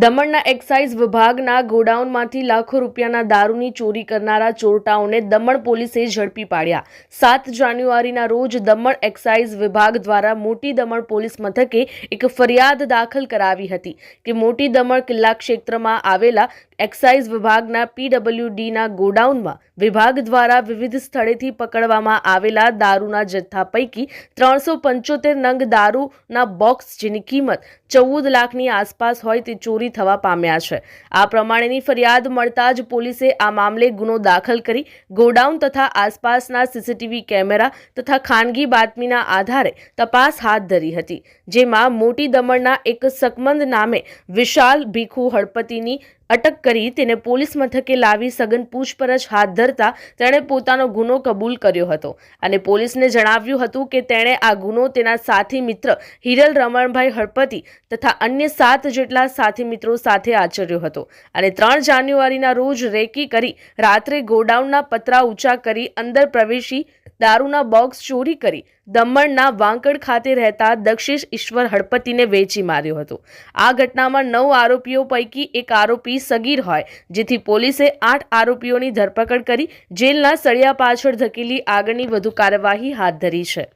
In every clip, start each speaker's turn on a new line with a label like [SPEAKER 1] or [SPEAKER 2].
[SPEAKER 1] દમણના એક્સાઇઝ વિભાગના ગોડાઉનમાંથી લાખો રૂપિયાના દારૂની ચોરી કરનારા ચોરટાઓને દમણ પોલીસે ઝડપી પાડ્યા. સાત જાન્યુઆરીના રોજ દમણ એક્સાઇઝ વિભાગ દ્વારા મોટી દમણ પોલીસ મથકે એક ફરિયાદ દાખલ કરાવી હતી કે મોટી દમણ કિલ્લા ક્ષેત્રમાં આવેલા એક્સાઇઝ વિભાગના પીડબ્લ્યુડીના ગોડાઉનમાં વિભાગ દ્વારા વિવિધ સ્થળેથી પકડવામાં આવેલા દારૂના જથ્થા પૈકી ત્રણસો પંચોતેર નંગ દારૂના બોક્સ, જેની કિંમત ચૌદ લાખની આસપાસ હોય તે ચોરી થવા પામ્યા છે. આ પ્રમાણેની ફરિયાદ મળતા જ પોલીસે આ મામલે ગુનો દાખલ કરી ગોડાઉન તથા આસપાસના સીસીટીવી કેમેરા તથા ખાનગી બાતમીના આધારે તપાસ હાથ ધરી હતી, જેમાં મોટી દમણના એક સકમંદ નામે વિશાલ ભીખુ હળપતિની અટક કરી તેને પોલીસ મથકે લાવી સઘન પૂછપરછ હાથ ધરતા તેણે પોતાનો ગુનો કબૂલ કર્યો હતો. અને પોલીસને જણાવ્યું હતું કે તેણે આ ગુનો તેના સાથી મિત્ર હિરલ રમણભાઈ હળપતિ તથા અન્ય સાત જેટલા સાથી મિત્રો સાથે આચર્યો હતો. અને ત્રણ જાન્યુઆરીના રોજ રેકી કરી રાત્રે ગોડાઉનના પતરા ઊંચા કરી અંદર પ્રવેશી દારૂના બોક્સ ચોરી કરી દમણના વાંકડ ખાતે રહેતા દક્ષિશ ઈશ્વર હળપતિને વેચી માર્યો હતો. આ ઘટનામાં નવ આરોપીઓ પૈકી એક આરોપી સગીર હોય, જેથી પોલીસે આઠ આરોપીઓની ધરપકડ કરી જેલના સળિયા પાછળ ધકેલી આગળની વધુ કાર્યવાહી હાથ ધરી છે.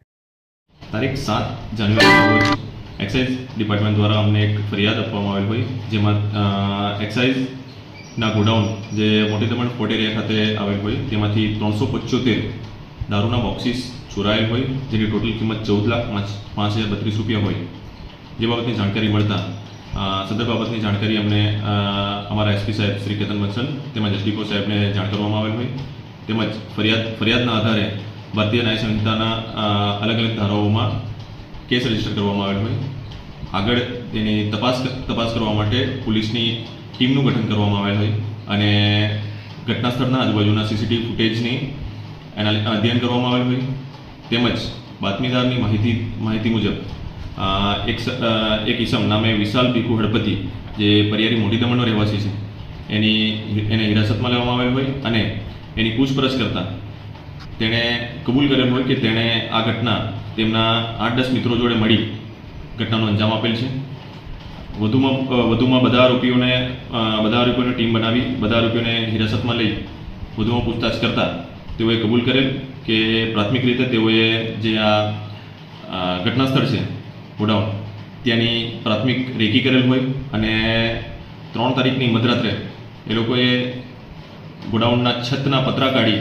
[SPEAKER 2] તારીખ સાત જાન્યુઆરી એક્સાઇઝ ડિપાર્ટમેન્ટ દ્વારા અમને એક ફરિયાદ આપવામાં આવેલ હોય, જેમાં એક્સાઇઝના ગોડાઉન જે મોટી દમણ ફોર્ટ એરિયા ખાતે આવેલ હોય, તેમાંથી ત્રણસો પચોતેર દારૂના બોક્સીસ ચોરાયેલ હોય, જેની ટોટલ કિંમત ચૌદ લાખ પાંચ હજાર બત્રીસ રૂપિયા હોય. જે બાબતની જાણકારી મળતા સદર બાબતની જાણકારી અમને અમારા એસપી સાહેબ શ્રી કેતન બંસલ તેમજ એસડીપો સાહેબને જાણ કરવામાં આવેલ હોય. તેમજ ફરિયાદ, ફરિયાદના આધારે ભારતીય ન્યાય સંહિતાના અલગ અલગ ધારાઓમાં કેસ રજિસ્ટર કરવામાં આવેલ હોય. આગળ તેની તપાસ તપાસ કરવા માટે પોલીસની ટીમનું ગઠન કરવામાં આવેલ હોય. અને ઘટના સ્થળના આજુબાજુના સીસીટીવી ફૂટેજની એના અધ્યયન કરવામાં આવેલ હોય. તેમજ બાતમીદારની માહિતી માહિતી મુજબ એક એક ઈસમ નામે વિશાલ ભીખુ હળપતિ, જે પરિયારી મોટી દમણનો રહેવાસી છે, એની એને હિરાસતમાં લેવામાં આવેલ હોય અને એની પૂછપરછ કરતાં તેણે કબૂલ કરેલ હોય કે તેણે આ ઘટના તેમના આઠ દસ મિત્રો જોડે મળી ઘટનાનો અંજામ આપેલ છે. વધુમાં વધુમાં બધા આરોપીઓને બધા આરોપીઓને ટીમ બનાવી, બધા આરોપીઓને હિરાસતમાં લઈ વધુમાં પૂછતાછ કરતા તેઓએ કબૂલ કરેલ કે પ્રાથમિક રીતે તેઓએ જે આ ઘટના સ્થળ છે, ગોડાઉન, ત્યાંની પ્રાથમિક રેકી કરેલ હોય અને ત્રણ તારીખની મધરાત્રે એ લોકોએ ગોડાઉનના છતના પતરા કાઢી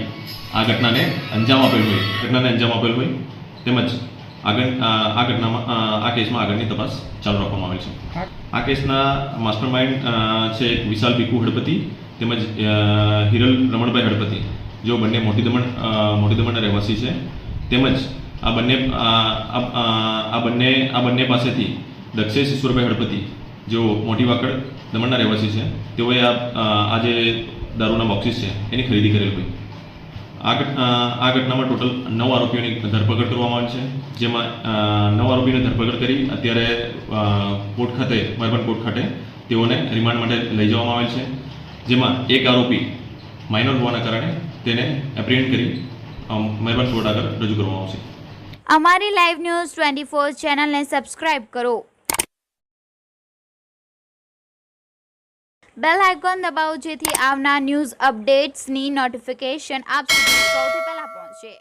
[SPEAKER 2] આ ઘટનાને અંજામ આપેલ હોય, ઘટનાને અંજામ આપેલ હોય, તેમજ આગળ, આ ઘટનામાં, આ કેસમાં આગળની તપાસ ચાલુ રાખવામાં આવેલ છે. આ કેસના માસ્ટર માઇન્ડ છે વિશાલ ભીખુ હળપતિ તેમજ હિરલ રમણભાઈ હળપતિ જેઓ બંને મોટી દમણ મોટી દમણના રહેવાસી છે, તેમજ આ બંને આ બંને આ બંને પાસેથી દક્ષેશ ઈશ્વરભાઈ હળપતિ, જેઓ મોટી વાકડ દમણના રહેવાસી છે, તેઓએ આ જે દારૂના બોક્સીસ છે, એની ખરીદી કરેલ હોય. આ ઘટ- આ ઘટનામાં ટોટલ નવ આરોપીઓની ધરપકડ કરવામાં આવી છે, જેમાં નવ આરોપીઓની ધરપકડ કરી અત્યારે કોર્ટ ખાતે મહેરબાન કોર્ટ ખાતે તેઓને રિમાન્ડ માટે લઈ જવામાં આવેલ છે, જેમાં એક આરોપી માઇનર હોવાના કારણે તેને એપ્રિહેન્ડ કરી મહેરબાન કોર્ટ આગળ રજૂ કરવામાં આવશે.
[SPEAKER 3] અમારી લાઈવ ન્યૂઝ ટ્વેન્ટી ફોર ચેનલને સબસ્ક્રાઇબ કરો. બેલ આઇકોન દબાવો જેથી આવનાર ન્યૂઝ અપડેટ્સની નોટિફિકેશન આપ સુધી સૌથી પહેલા પહોંચે.